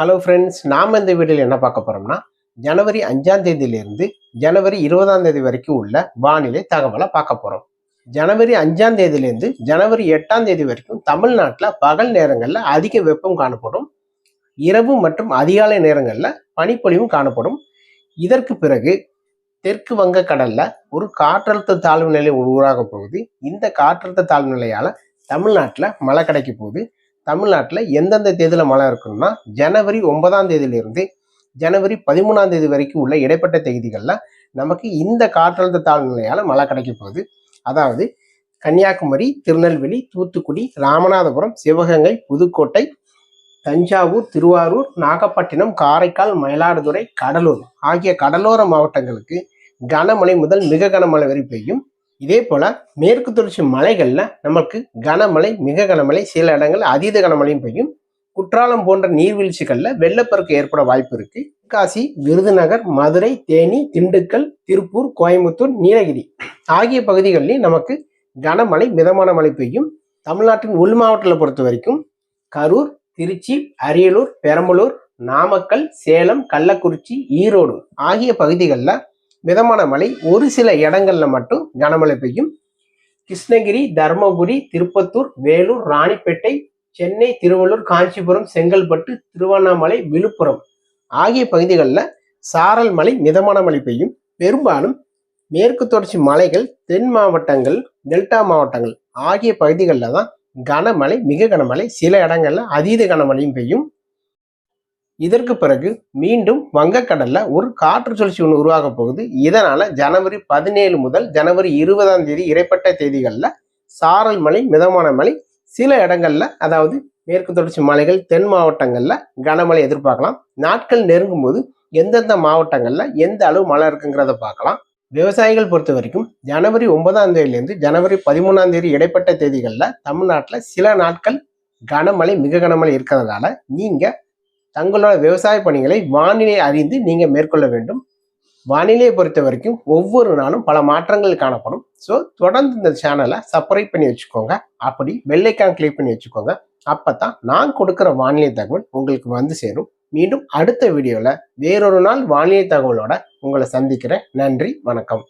Hello friends நாம் இந்த வீடியோவில் என்ன பார்க்க போகிறோம்னா ஜனவரி அஞ்சாம் தேதியிலிருந்து ஜனவரி இருபதாம் தேதி வரைக்கும் உள்ள வானிலை தகவலை பார்க்க போகிறோம் ஜனவரி அஞ்சாம் தேதியிலேருந்து ஜனவரி எட்டாம் தேதி வரைக்கும் தமிழ்நாட்டில் பகல் நேரங்களில் அதிக வெப்பம் காணப்படும். இரவு மற்றும் அதிகாலை நேரங்களில் பனிப்பொழிவும் காணப்படும். இதற்கு பிறகு தெற்கு வங்கக்கடல்ல ஒரு காற்றழுத்த தாழ்வு நிலை உருவாக போகுது. இந்த காற்றழுத்த தாழ்வு நிலையால் தமிழ்நாட்டில் மழை கிடைக்க போகுது. தமிழ்நாட்டில் எந்தெந்த தேதியில் மழை இருக்குன்னா ஜனவரி ஒன்பதாம் தேதியிலிருந்து ஜனவரி பதிமூணாம் தேதி வரைக்கும் உள்ள இடைப்பட்ட தேதிகளில் நமக்கு இந்த காற்றழுத்த தாழ்நிலையால் மழை கிடைக்க போகுது. அதாவது கன்னியாகுமரி திருநெல்வேலி தூத்துக்குடி ராமநாதபுரம் சிவகங்கை புதுக்கோட்டை தஞ்சாவூர் திருவாரூர் நாகப்பட்டினம் காரைக்கால் மயிலாடுதுறை கடலூர் ஆகிய கடலோர மாவட்டங்களுக்கு கனமழை முதல் மிக கனமழை வரை பெய்யும். இதே போல் மேற்கு தொடர்ச்சி மலைகளில் நமக்கு கனமழை மிக கனமழை சில இடங்கள் அதீத கனமழையும் பெய்யும். குற்றாலம் போன்ற நீர்வீழ்ச்சிகளில் வெள்ளப்பெருக்கு ஏற்பட வாய்ப்பு இருக்கு. காசி விருதுநகர் மதுரை தேனி திண்டுக்கல் திருப்பூர் கோயம்புத்தூர் நீலகிரி ஆகிய பகுதிகளில் நமக்கு கனமழை மிதமான மழை பெய்யும். தமிழ்நாட்டின் உள் மாவட்டத்தில் பொறுத்த வரைக்கும் கரூர் திருச்சி அரியலூர் பெரம்பலூர் நாமக்கல் சேலம் கள்ளக்குறிச்சி ஈரோடு ஆகிய பகுதிகளில் மிதமான மழை ஒரு சில இடங்கள்ல மட்டும் கனமழை பெய்யும். கிருஷ்ணகிரி தருமபுரி திருப்பத்தூர் வேலூர் ராணிப்பேட்டை சென்னை திருவள்ளூர் காஞ்சிபுரம் செங்கல்பட்டு திருவண்ணாமலை விழுப்புரம் ஆகிய பகுதிகளில் சாரல் மழை மிதமான மழை பெய்யும். பெரும்பாலும் மேற்கு தொடர்ச்சி மலைகள் தென் மாவட்டங்கள் டெல்டா மாவட்டங்கள் ஆகிய பகுதிகளில் தான் கனமழை மிக கனமழை சில இடங்கள்ல அதீத கனமழையும் பெய்யும். இதற்கு பிறகு மீண்டும் வங்கக்கடல்ல ஒரு காற்று சுழற்சி ஒன்று உருவாக போகுது. இதனால ஜனவரி பதினேழு முதல் ஜனவரி இருபதாம் தேதி இடைப்பட்ட தேதிகளில் சாரல் மழை மிதமான மழை சில இடங்கள்ல அதாவது மேற்கு தொடர்ச்சி மலைகள் தென் மாவட்டங்கள்ல கனமழை எதிர்பார்க்கலாம். நாட்கள் நெருங்கும் போது எந்தெந்த மாவட்டங்கள்ல எந்த அளவு மழை இருக்குங்கிறத பார்க்கலாம். விவசாயிகள் பொறுத்த வரைக்கும் ஜனவரி ஒன்பதாம் தேதியிலேருந்து ஜனவரி பதிமூணாம் தேதி இடைப்பட்ட தேதிகளில் தமிழ்நாட்டில் சில நாட்கள் கனமழை மிக கனமழை இருக்கிறதுனால நீங்கள் தங்களோட விவசாய பணிகளை வானிலை அறிந்து நீங்க மேற்கொள்ள வேண்டும். வானிலையை பொறுத்த வரைக்கும் ஒவ்வொரு நாளும் பல மாற்றங்கள் காணப்படும். ஸோ தொடர்ந்து இந்த சேனலை சப்ஸ்கிரைப் பண்ணி வச்சுக்கோங்க. அப்படி வெள்ளைக்கான் கிளிக் பண்ணி வச்சுக்கோங்க. அப்பதான் நான் கொடுக்குற வானிலை தகவல் உங்களுக்கு வந்து சேரும். மீண்டும் அடுத்த வீடியோவில் வேறொரு நாள் வானிலை தகவலோட உங்களை சந்திக்கிறேன். நன்றி வணக்கம்.